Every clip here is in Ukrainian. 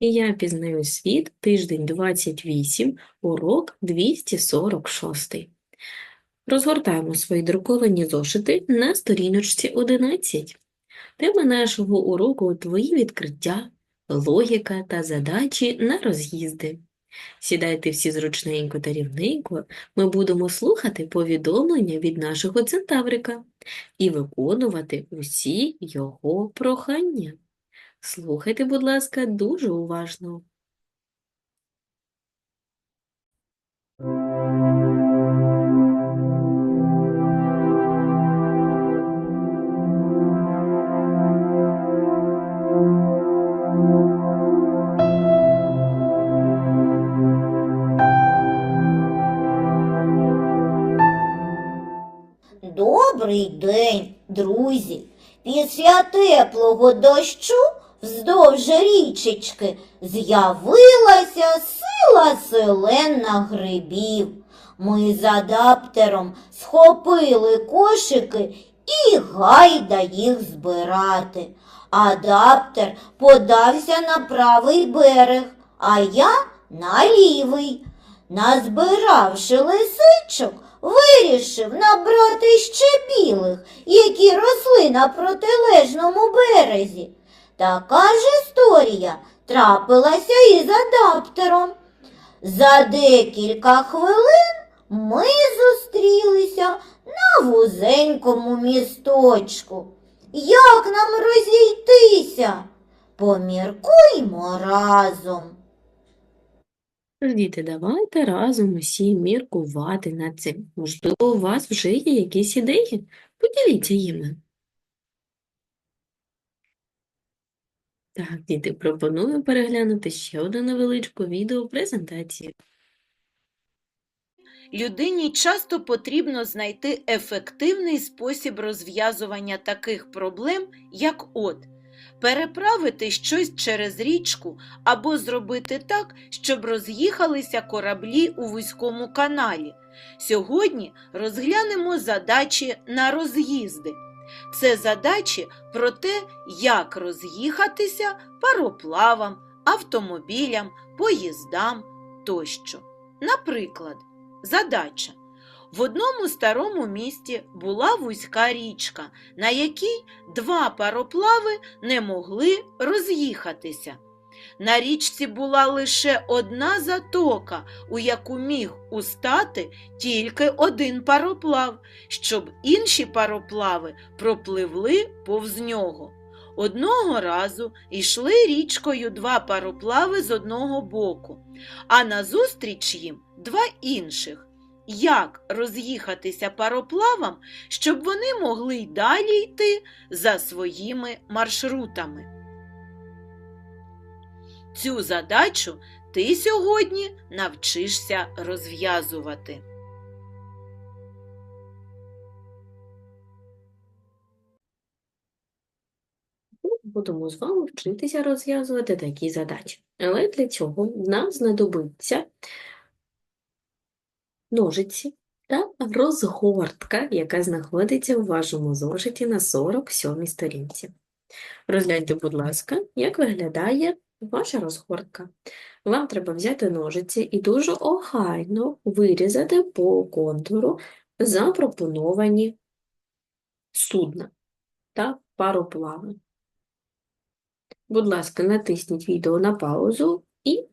І я пізнаю світ, тиждень 28, урок 246. Розгортаємо свої друковані зошити на сторіночці 11. Тема нашого уроку – твої відкриття, логіка та задачі на роз'їзди. Сідайте всі зручненько та рівненько, ми будемо слухати повідомлення від нашого центаврика і виконувати усі його прохання. Слухайте, будь ласка, дуже уважно. Добрий день, друзі! Після теплого дощу вздовж річечки з'явилася сила селена грибів. Ми з адаптером схопили кошики і гайда їх збирати. Адаптер подався на правий берег, а я на лівий. Назбиравши лисичок, вирішив набрати ще білих, які росли на протилежному березі. Така ж історія трапилася і з адаптером. За декілька хвилин ми зустрілися на вузенькому місточку. Як нам розійтися? Поміркуймо разом. Діти, давайте разом усі міркувати над цим. Можливо, у вас вже є якісь ідеї? Поділіться їми. Так, діти, пропоную переглянути ще одну невеличку відеопрезентацію. Людині часто потрібно знайти ефективний спосіб розв'язування таких проблем, як от переправити щось через річку або зробити так, щоб роз'їхалися кораблі у вузькому каналі. Сьогодні розглянемо задачі на роз'їзди. Це задачі про те, як роз'їхатися пароплавам, автомобілям, поїздам тощо. Наприклад, Задача. В одному старому місті була вузька річка, на якій два пароплави не могли роз'їхатися. На річці була лише одна затока, у яку міг устати тільки один пароплав, щоб інші пароплави пропливли повз нього. Одного разу йшли річкою два пароплави з одного боку, а назустріч їм два інших. Як роз'їхатися пароплавам, щоб вони могли й далі йти за своїми маршрутами? Цю задачу ти сьогодні навчишся розв'язувати. Будемо з вами вчитися розв'язувати такі задачі. Але для цього нам знадобиться ножиці та розгортка, яка знаходиться у вашому зошиті на 47 сторінці. Розгляньте, будь ласка, як виглядає ваша розгортка. Вам треба взяти ножиці і дуже охайно вирізати по контуру запропоновані судна та пароплави. Будь ласка, натисніть відео на паузу і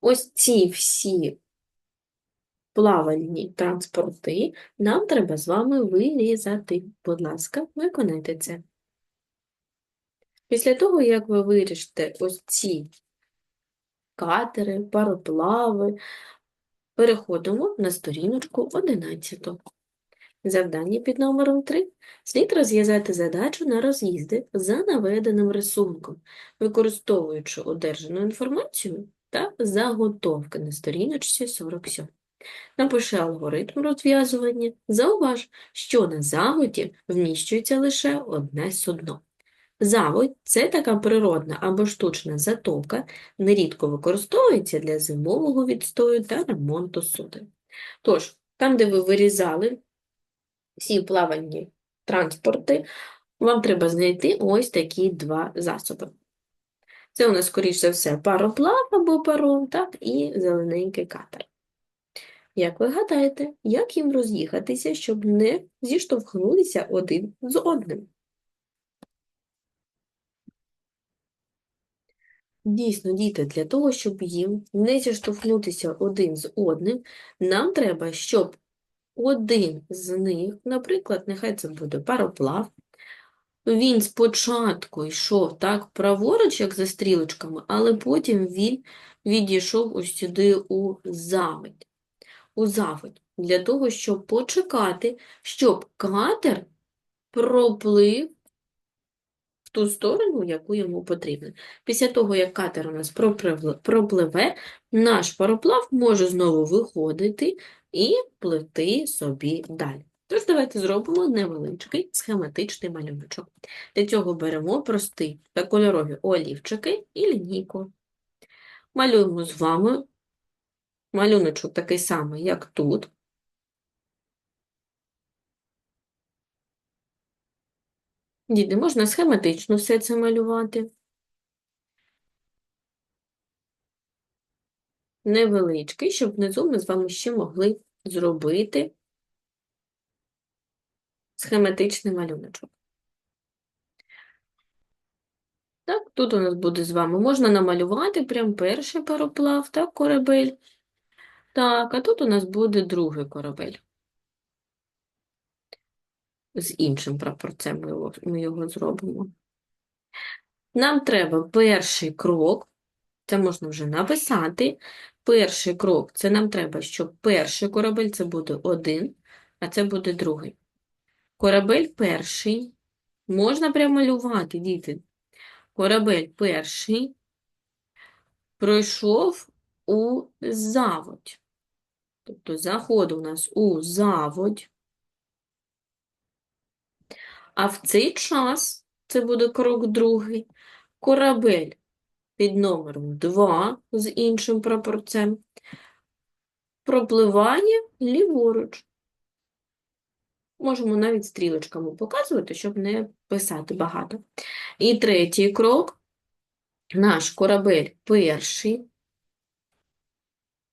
ось ці всі плавальні транспорти нам треба з вами вирізати. Будь ласка, виконайте це. Після того, як ви виріжете ось ці катери, пароплави, переходимо на сторіночку 11. Завдання під номером 3. Слід розв'язати задачу на роз'їзди за наведеним рисунком, використовуючи одержану інформацію та заготовки на сторіночці 47. Напиши алгоритм розв'язування. Зауваж, що на заводі вміщується лише одне судно. Заводь – це така природна або штучна затока, нерідко використовується для зимового відстою та ремонту суден. Тож, там, де ви вирізали всі плавальні транспорти, вам треба знайти ось такі два засоби. Це у нас, скоріш за все, пароплав або паром, так, і зелененький катер. Як ви гадаєте, як їм роз'їхатися, щоб не зіштовхнулися один з одним? Дійсно, діти, для того, щоб їм не зіштовхнутися один з одним, нам треба, щоб один з них, наприклад, нехай це буде пароплав, він спочатку йшов так праворуч, як за стрілочками, але потім він відійшов ось сюди у заводь. У заводь. Для того, щоб почекати, щоб катер проплив ту сторону, яку йому потрібно. Після того, як катер у нас пропливе- наш пароплав може знову виходити і пливти собі далі. Тож давайте зробимо невеличкий схематичний малюночок. Для цього беремо прості та кольорові олівчики і лінійку. Малюємо з вами малюночок такий самий, як тут. Діти, можна схематично все це малювати. Невеличкий, щоб внизу ми з вами ще могли зробити схематичний малюночок. Так, тут у нас буде з вами. Можна намалювати прям перший пароплав, так, корабель. Так, а тут у нас буде другий корабель. З іншим прапорцем ми його, ми його зробимо. Нам треба перший крок, це можна вже написати. Перший крок, це нам треба, щоб перший корабель це буде один, а це буде другий. Корабель перший, можна прямо малювати, діти. Корабель перший пройшов у заводь. Тобто заходив у нас у заводь. А в цей час, це буде крок другий, корабель під номером 2 з іншим прапорцем пропливає ліворуч. Можемо навіть стрілочками показувати, щоб не писати багато. І третій крок. Наш корабель перший.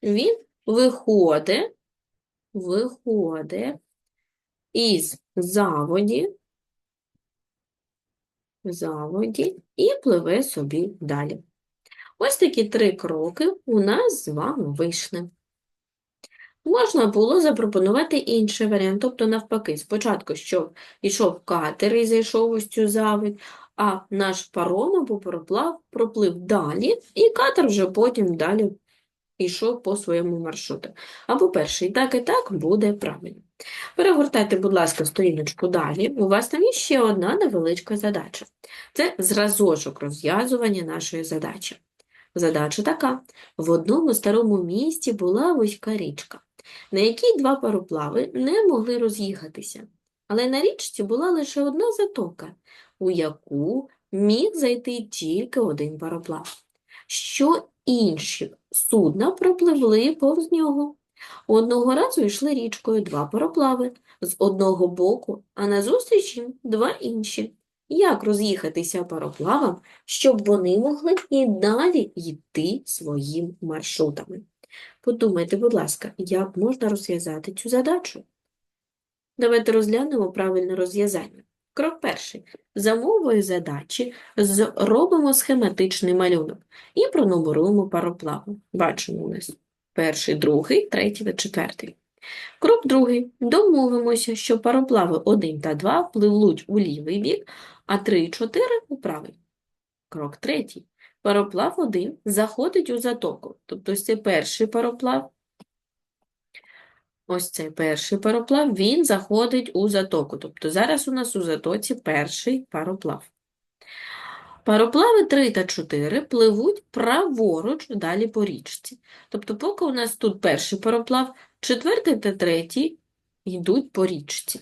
Він виходить, виходить із заводі, заводі і пливе собі далі. Ось такі три кроки у нас з вами вийшли. Можна було запропонувати інший варіант, тобто навпаки, спочатку, щоб йшов катер і зайшов ось цю заводь, а наш паром або пароплав проплив далі, і катер вже потім далі йшов по своєму маршруту. Або перший, так і так буде правильно. Перегортайте, будь ласка, сторіночку далі. У вас там є ще одна невеличка задача. Це зразочок розв'язування нашої задачі. Задача така. В одному старому місті була вузька річка, на якій два пароплави не могли роз'їхатися. Але на річці була лише одна затока, у яку міг зайти тільки один пароплав. Що інші судна пропливли повз нього. Одного разу йшли річкою два пароплави з одного боку, а назустріч їм два інші. Як роз'їхатися пароплавам, щоб вони могли і далі йти своїм маршрутами? Подумайте, будь ласка, як можна розв'язати цю задачу? Давайте розглянемо правильне розв'язання. Крок перший. За мовою задачі зробимо схематичний малюнок і пронумеруємо пароплави. Бачимо у нас перший, другий, третій та четвертий. Крок другий. Домовимося, що пароплави 1 та 2 пливуть у лівий бік, а 3 і 4 – у правий. Крок третій. Пароплав 1 заходить у затоку. Тобто ось це перший пароплав. Ось цей перший пароплав, він заходить у затоку. Тобто зараз у нас у затоці перший пароплав. Пароплави 3 та 4 пливуть праворуч далі по річці. Тобто поки у нас тут перший пароплав, четвертий та третій йдуть по річці.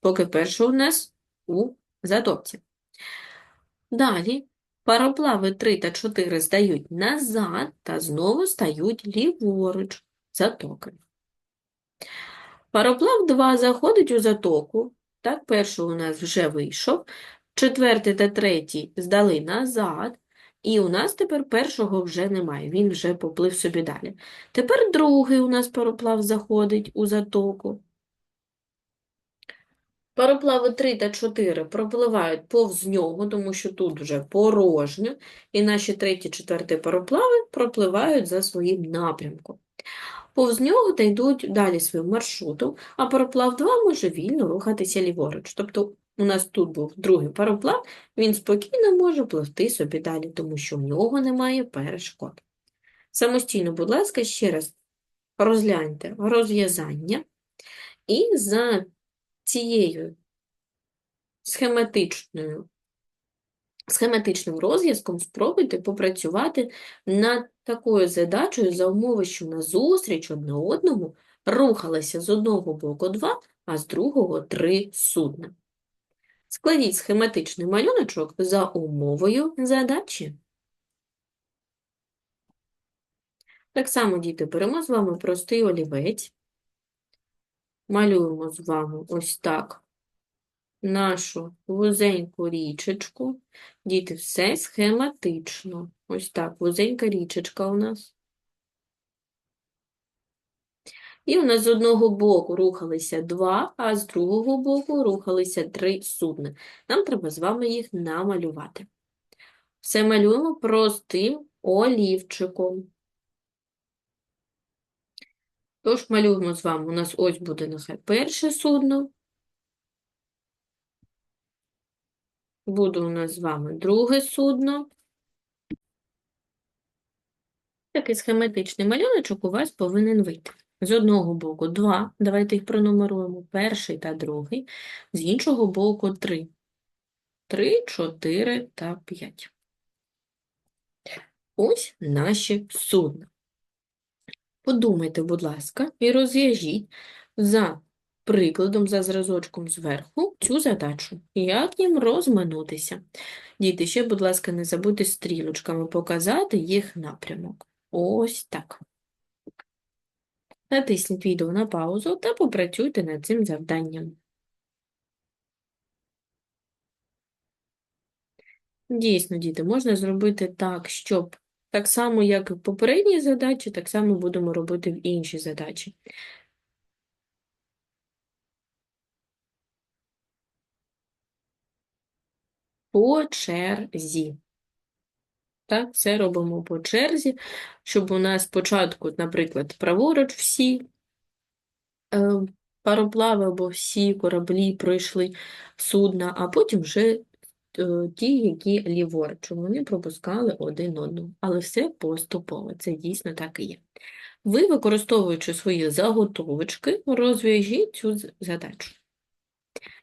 Поки перший у нас у затоці. Далі пароплави 3 та 4 здають назад та знову стають ліворуч затоки. Пароплав 2 заходить у затоку. Так, перший у нас вже вийшов. Четвертий та третій здали назад. І у нас тепер першого вже немає, він вже поплив собі далі. Тепер другий у нас пароплав заходить у затоку. Пароплави 3 та 4 пропливають повз нього, тому що тут вже порожньо, і наші третій, четвертий пароплави пропливають за своїм напрямком. Повз нього та йдуть далі своїм маршрутом, а пароплав 2 може вільно рухатися ліворуч. Тобто у нас тут був другий пароплав, він спокійно може пливти собі далі, тому що в нього немає перешкод. Самостійно, будь ласка, ще раз розгляньте розв'язання і за цією схематичною, схематичним розв'язком спробуйте попрацювати над такою задачею за умови, що назустріч одне одному рухалися з одного боку два, а з другого три судна. Складіть схематичний малюночок за умовою задачі. Так само, діти, беремо з вами простий олівець. Малюємо з вами ось так нашу вузеньку річечку. Діти, все схематично. Ось так, вузенька річечка у нас. І у нас з одного боку рухалися два, а з другого боку рухалися три судна. Нам треба з вами їх намалювати. Все малюємо простим олівчиком. Тож малюємо з вами, у нас ось буде нехай перше судно. Буде у нас з вами друге судно. Такий схематичний малюночок у вас повинен вийти. З одного боку два, давайте їх пронумеруємо, перший та другий, з іншого боку три. Три, чотири та п'ять. Ось наші судна. Подумайте, будь ласка, і розв'яжіть за прикладом, за зразочком зверху цю задачу. Як їм розминутися? Діти, ще, будь ласка, не забудьте стрілочками показати їх напрямок. Ось так. Натисніть відео на паузу та попрацюйте над цим завданням. Дійсно, діти, можна зробити так, щоб так само, як і в попередній задачі, так само будемо робити в іншій задачі. По черзі. Так, все робимо по черзі, щоб у нас спочатку, наприклад, праворуч всі е, пароплави або всі кораблі пройшли судна, а потім вже е, ті, які ліворуч, вони пропускали один одного. Але все поступово, це дійсно так і є. Ви, використовуючи свої заготовочки, розв'яжіть цю задачу.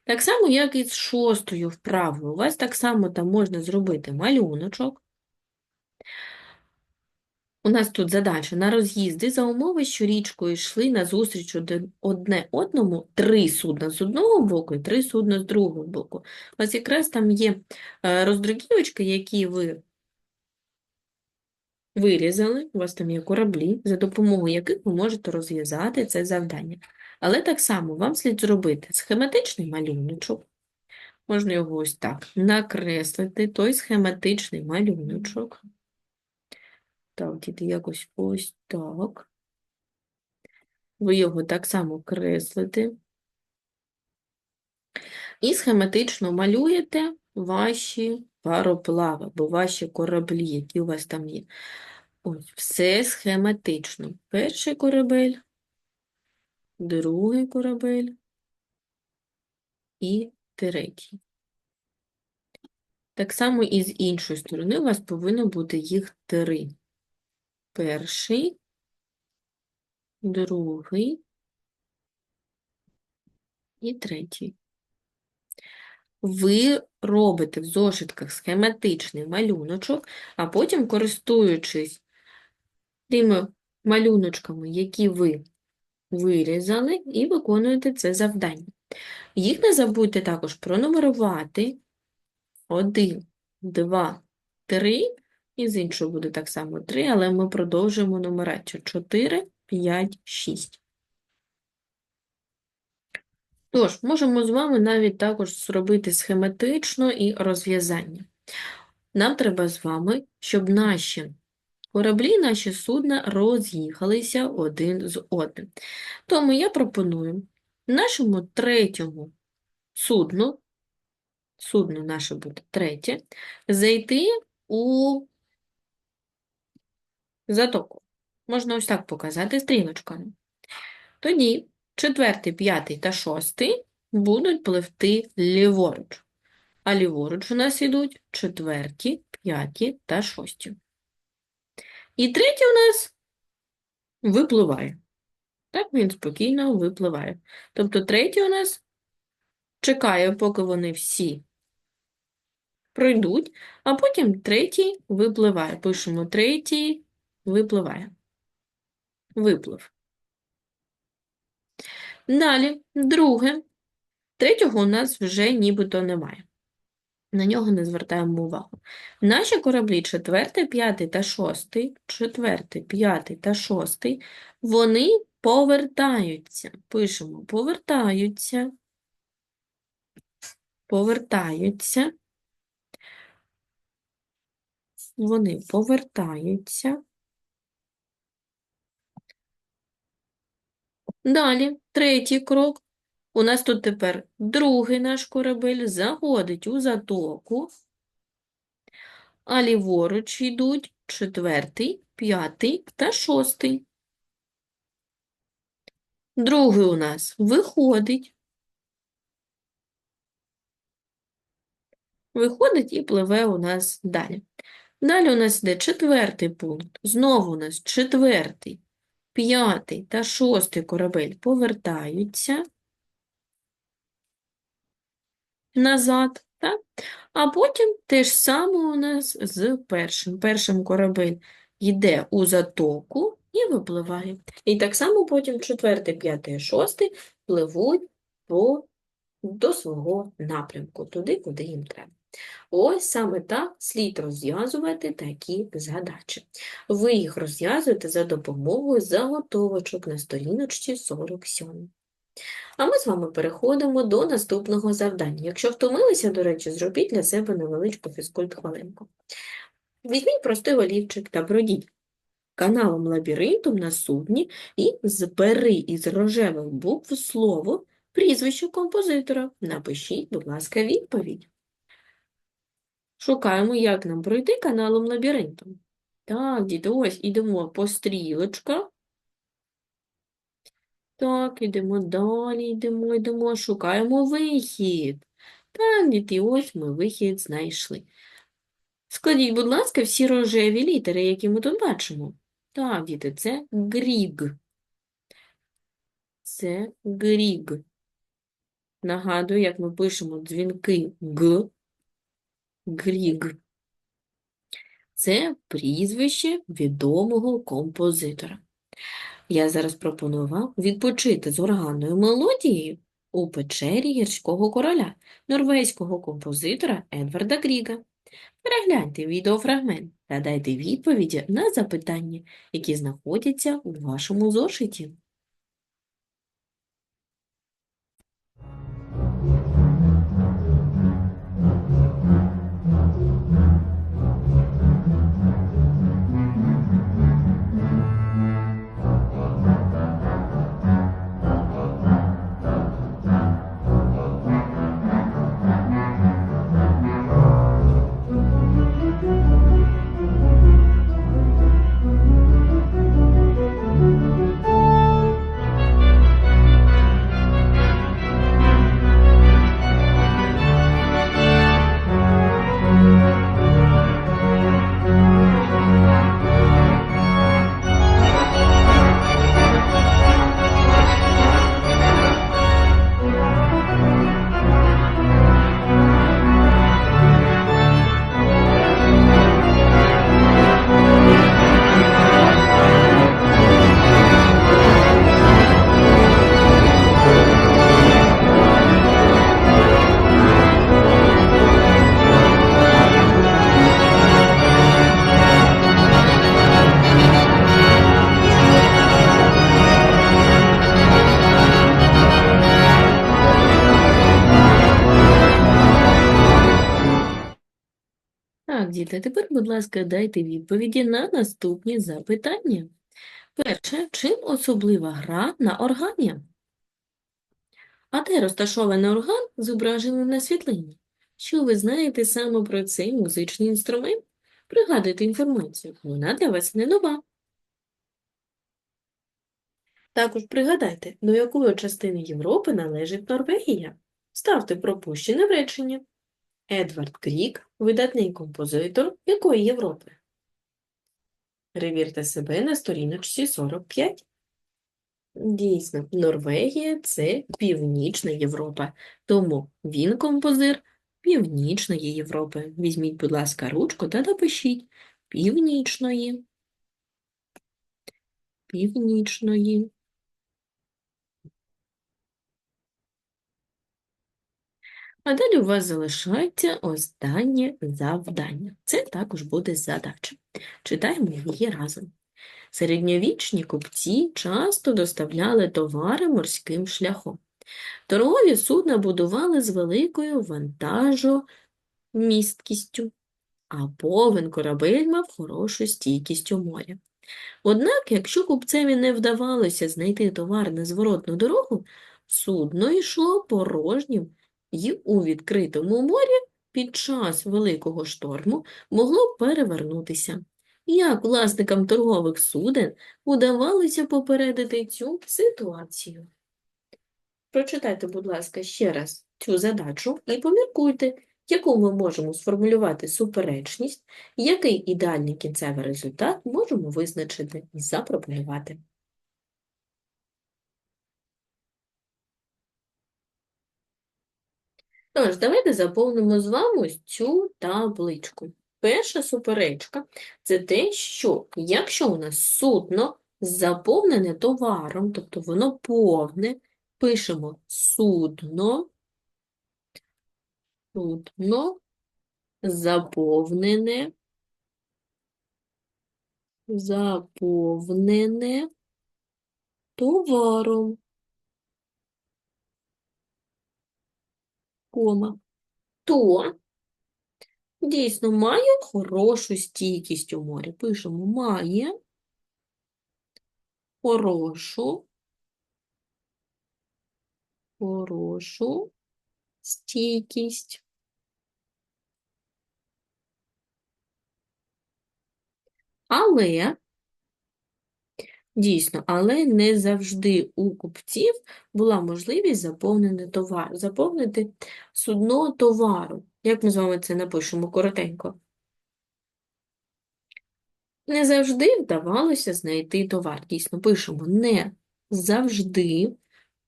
Так само, як і з шостою вправою. У вас так само там можна зробити малюночок. У нас тут задача на роз'їзди за умови, що річкою йшли назустріч один- одне одному три судна з одного боку і три судна з другого боку. Вас якраз там є е, роздруківочки, які ви вирізали, у вас там є кораблі, за допомогою яких ви можете розв'язати це завдання. Але так само вам слід зробити схематичний малюночок. Можна його ось так накреслити, той схематичний малюночок. Так, діти, якось ось так. Ви його так само креслите. І схематично малюєте ваші пароплави, або ваші кораблі, які у вас там є. Ось, все схематично. Перший корабель, другий корабель і третій. Так само і з іншої сторони у вас повинно бути їх три. Перший, другий і третій. Ви робите в зошитках схематичний малюночок, а потім, користуючись тими малюночками, які ви вирізали, і виконуєте це завдання. Їх не забудьте також пронумерувати 1, 2, 3, і з іншого буде так само 3, але ми продовжуємо нумерацію 4, 5, 6. Тож, можемо з вами навіть також зробити схематично і розв'язання. нам треба з вами, щоб наші кораблі, наші судна роз'їхалися один з одним. Тому я пропоную нашому третьому судну, судно наше буде третє, зайти у затоку. Можна ось так показати стрілочками. Тоді четвертий, п'ятий та шостий будуть пливти ліворуч. А ліворуч у нас йдуть четверті, п'яті та шості. І третій у нас випливає. Так він спокійно випливає. Тобто третій у нас чекає, поки вони всі пройдуть, а потім третій випливає. Пишемо третій випливає. Виплив. Далі, друге. Третього у нас вже нібито немає. На нього не звертаємо увагу. Наші кораблі четвертий, п'ятий та шостий, четвертий, п'ятий та шостий, вони повертаються. Пишемо повертаються, повертаються, вони повертаються. Далі, третій крок. У нас тут тепер другий наш корабель заходить у затоку, а ліворуч йдуть четвертий, п'ятий та шостий. Другий у нас виходить. Виходить і пливе у нас далі. Далі у нас йде четвертий пункт. Знову у нас четвертий, п'ятий та шостий корабель повертаються назад, так? А потім те ж саме у нас з першим. Першим корабель йде у затоку і випливає. І так само потім четвертий, п'ятий, шостий пливуть по, до свого напрямку, туди, куди їм треба. Ось саме так слід розв'язувати такі задачі. Ви їх розв'язуєте за допомогою заготовочок на сторіночці 47. А ми з вами переходимо до наступного завдання. Якщо втомилися, до речі, зробіть для себе невеличку фізкульт-хвилинку. Візьміть простий олівчик та пройдіть каналом лабіринтом на судні і збери із рожевих букв слово прізвище композитора. Напишіть, будь ласка, відповідь. Шукаємо, як нам пройти каналом лабіринтом. Так, діти, ось ідемо по стрілочках. Так, ідемо далі, йдемо, йдемо, шукаємо вихід. Так, діти, ось ми вихід знайшли. Складіть, будь ласка, всі рожеві літери, які ми тут бачимо. Так, діти, це гріг. Це гріг. Нагадую, як ми пишемо дзвінки Г. Гріг. Це прізвище відомого композитора. Я зараз пропоную вам відпочити з органною мелодією у печері гірського короля, норвезького композитора Едварда Гріга. Перегляньте відеофрагмент та дайте відповіді на запитання, які знаходяться у вашому зошиті. Діти, тепер, будь ласка, дайте відповіді на наступні запитання. Перше, чим особлива гра на органі? А де розташований орган, зображений на світлині? Що ви знаєте саме про цей музичний інструмент? Пригадуйте інформацію, вона для вас не нова. Також пригадайте, до якої частини Європи належить Норвегія. Ставте пропущене в реченні. Едвард Крік – видатний композитор якої Європи? Перевірте себе на сторіночці 45. Дійсно, Норвегія – це Північна Європа, тому він композир Північної Європи. Візьміть, будь ласка, ручку та напишіть Північної. Північної. А далі у вас залишається останнє завдання. Це також буде задача. Читаємо її разом. Середньовічні купці часто доставляли товари морським шляхом. Торгові судна будували з великою вантажомісткістю, а повен корабель мав хорошу стійкість у морі. Однак, якщо купцеві не вдавалося знайти товар на зворотну дорогу, судно йшло порожнім і у відкритому морі під час великого шторму могло перевернутися. Як власникам торгових суден удавалося попередити цю ситуацію? Прочитайте, будь ласка, ще раз цю задачу і поміркуйте, яку ми можемо сформулювати суперечність, який ідеальний кінцевий результат можемо визначити і запропонувати. Тож, давайте заповнимо з вами цю табличку. Перша суперечка – це те, що якщо у нас судно заповнене товаром, тобто воно повне, пишемо судно, судно заповнене, заповнене товаром, кома, то дійсно має хорошу стійкість у морі. Пишемо має хорошу, хорошу стійкість. Але, дійсно, але не завжди у купців була можливість заповнити товар, заповнити судно товару. Як ми з вами це напишемо коротенько? Не завжди вдавалося знайти товар. Дійсно, пишемо не завжди,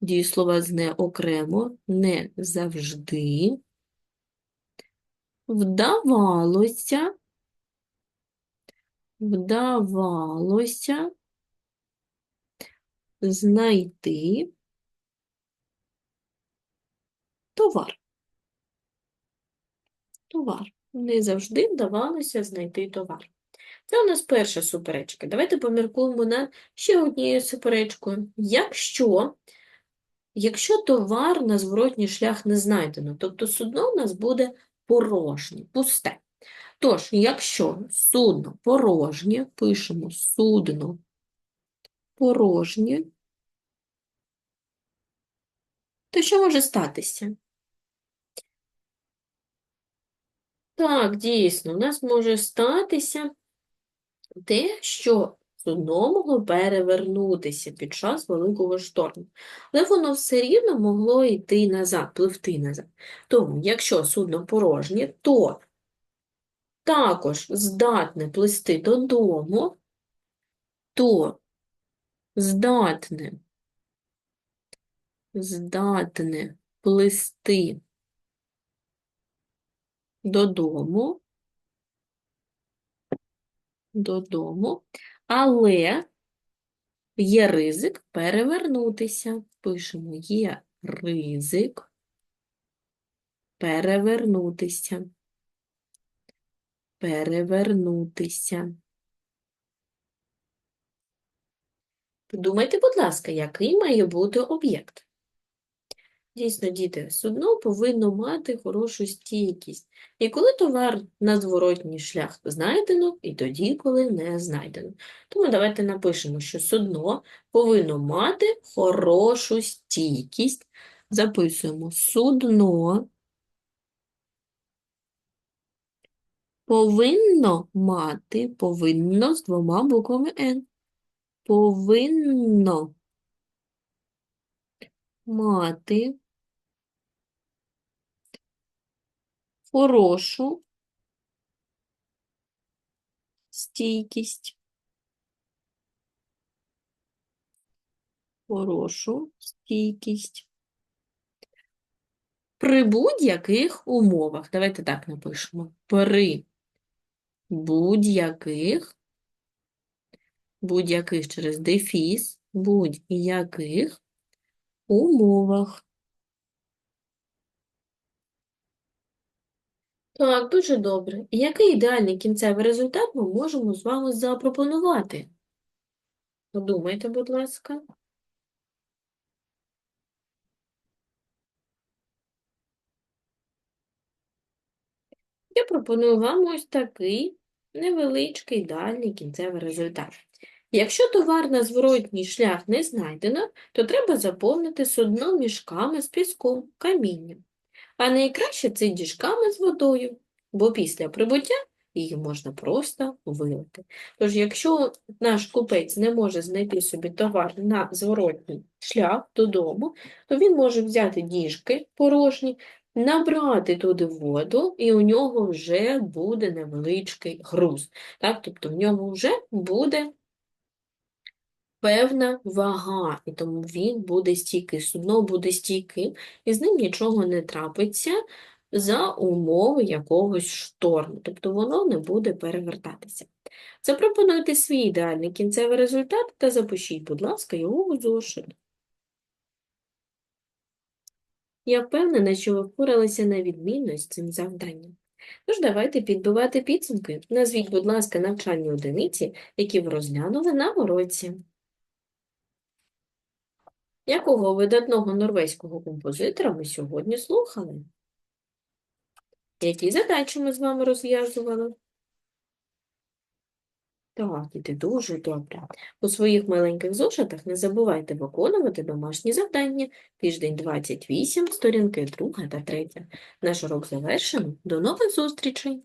дієслова з не окремо, не завжди вдавалося, вдавалося знайти товар. Товар. Не завжди вдавалося знайти товар. Це у нас перша суперечка. Давайте поміркуємо над ще однією суперечкою. Якщо, якщо товар на зворотній шлях не знайдено, тобто судно у нас буде порожнє, пусте. Тож, якщо судно порожнє, пишемо судно порожнє, то що може статися? Так, дійсно, у нас може статися те, що судно могло перевернутися під час великого шторму. Але воно все рівно могло йти назад, пливти назад. Тому, якщо судно порожнє, то також здатне плисти додому, то здатне, здатне плисти додому, додому, але є ризик перевернутися. Пишемо є ризик перевернутися. Перевернутися. Подумайте, будь ласка, який має бути об'єкт? Дійсно, діти, судно повинно мати хорошу стійкість. І коли товар на зворотній шлях знайдено, і тоді, коли не знайдено. Тому давайте напишемо, що судно повинно мати хорошу стійкість. Записуємо судно повинно мати, повинно з двома буквами Н. Повинно мати хорошу стійкість. Хорошу стійкість. При будь-яких умовах. Давайте так напишемо. При будь-яких, будь-яких через дефіс, будь-яких умовах. Так, дуже добре. І який ідеальний кінцевий результат ми можемо з вами запропонувати? Подумайте, будь ласка. Я пропоную вам ось такий невеличкий ідеальний кінцевий результат. Якщо товар на зворотній шлях не знайдено, то треба заповнити судно мішками з піском, камінням. А найкраще це діжками з водою, бо після прибуття її можна просто вилити. Тож, якщо наш купець не може знайти собі товар на зворотній шлях додому, то він може взяти діжки порожні, набрати туди воду, і у нього вже буде невеличкий груз. Так? Тобто в ньому вже буде певна вага, і тому він буде стійкий, судно буде стійким, і з ним нічого не трапиться за умови якогось шторму, тобто воно не буде перевертатися. Запропонуйте свій ідеальний кінцевий результат та запишіть, будь ласка, його у зошит. Я впевнена, що ви впоралися на відмінно з цим завданням. Тож давайте підбивати підсумки. Назвіть, будь ласка, навчальні одиниці, які ви розглянули на уроці. Якого видатного норвезького композитора ми сьогодні слухали? Які задачі ми з вами розв'язували? Так, діти, дуже добре. У своїх маленьких зошитах не забувайте виконувати домашні завдання. Тиждень 28, сторінки 2 та 3. Наш урок завершено. До нових зустрічей!